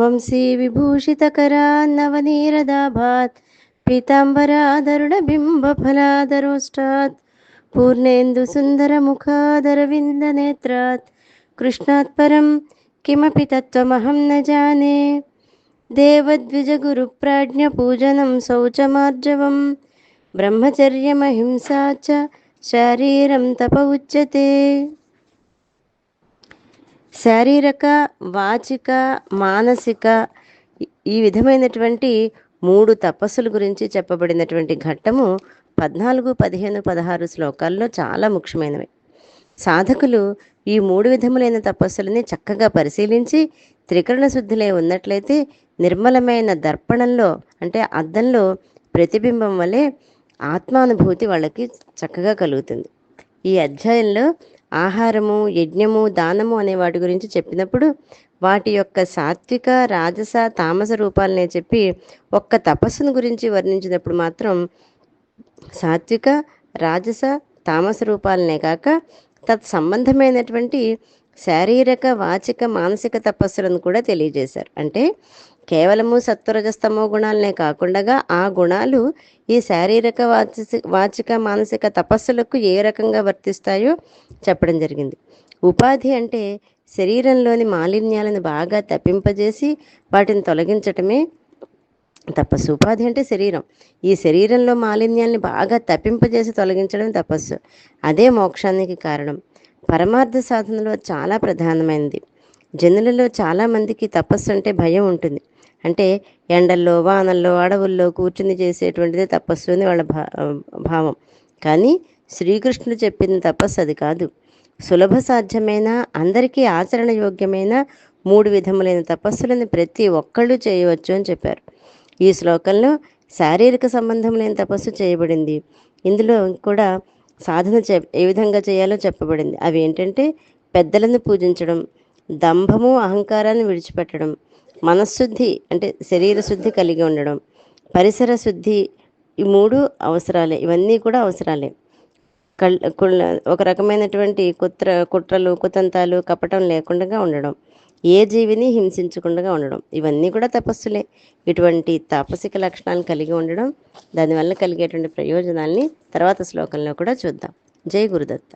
వంశీ విభూషితకరా నవనీరదాభాత్ పీతాంబరాదరుడబింబఫలాదరోష్టాత్ పూర్ణేందు సుందరముఖాదరవిందనేత్రాత్ కృష్ణాత్ పరం కిమపి తత్వమహం న జానే देवद्विजगुरुप्राज्ञपूजनं शौचमार्जवं ब्रह्मचर्यमहिंसा च शारीरं तप उच्यते శారీరక వాచిక మానసిక ఈ విధమైనటువంటి మూడు తపస్సుల గురించి చెప్పబడినటువంటి ఘట్టము పద్నాలుగు పదిహేను పదహారు శ్లోకాల్లో చాలా ముఖ్యమైనవి. సాధకులు ఈ మూడు విధములైన తపస్సులని చక్కగా పరిశీలించి త్రికరణ శుద్ధిలే ఉన్నట్లయితే నిర్మలమైన దర్పణంలో అంటే అద్దంలో ప్రతిబింబం వలె ఆత్మానుభూతి వాళ్ళకి చక్కగా కలుగుతుంది. ఈ అధ్యాయంలో ఆహారము యజ్ఞము దానము అనే వాటి గురించి చెప్పినప్పుడు వాటి యొక్క సాత్విక రాజస తామస రూపాలనే చెప్పి ఒక్క తపస్సును గురించి వర్ణించినప్పుడు మాత్రం సాత్విక రాజస తామస రూపాలనే కాక తత్ సంబంధమైనటువంటి శారీరక వాచిక మానసిక తపస్సులను కూడా తెలియజేశారు. అంటే కేవలము సత్వరజస్తమో గుణాలనే కాకుండా ఆ గుణాలు ఈ శారీరక వాచి వాచిక మానసిక తపస్సులకు ఏ రకంగా వర్తిస్తాయో చెప్పడం జరిగింది. ఉపాధి అంటే శరీరంలోని మాలిన్యాలను బాగా తప్పింపజేసి వాటిని తొలగించటమే తపస్సు. ఉపాధి అంటే శరీరం. ఈ శరీరంలో మాలిన్యాల్ని బాగా తప్పింపజేసి తొలగించడం తపస్సు. అదే మోక్షానికి కారణం. పరమార్థ సాధనలో చాలా ప్రధానమైనది. జనులలో చాలామందికి తపస్సు అంటే భయం ఉంటుంది. అంటే ఎండల్లో వానల్లో అడవుల్లో కూర్చుని చేసేటువంటిది తపస్సు అని వాళ్ళ భా భావం. కానీ శ్రీకృష్ణుడు చెప్పిన తపస్సు అది కాదు. సులభ సాధ్యమైన అందరికీ ఆచరణ యోగ్యమైన మూడు విధములైన తపస్సులను ప్రతి ఒక్కళ్ళు చేయవచ్చు అని చెప్పారు. ఈ శ్లోకంలో శారీరక సంబంధం లేని తపస్సు చేయబడింది. ఇందులో కూడా సాధన చె ఏ విధంగా చేయాలో చెప్పబడింది. అవి ఏంటంటే పెద్దలను పూజించడం దంభము అహంకారాన్ని విడిచిపెట్టడం మనశుద్ధి అంటే శరీర శుద్ధి కలిగి ఉండడం పరిసర శుద్ధి ఈ మూడు అవసరాలే ఇవన్నీ కూడా అవసరాలే. కళ్ళ ఒక రకమైనటువంటి కుట్ర కుట్రలు కుతంతాలు కపటం లేకుండా ఉండడం ఏ జీవిని హింసించకుండా ఉండడం ఇవన్నీ కూడా తపస్సులే. ఇటువంటి తాపసిక లక్షణాలు కలిగి ఉండడం దానివల్ల కలిగేటువంటి ప్రయోజనాల్ని తర్వాత శ్లోకంలో కూడా చూద్దాం. జై గురుదత్త.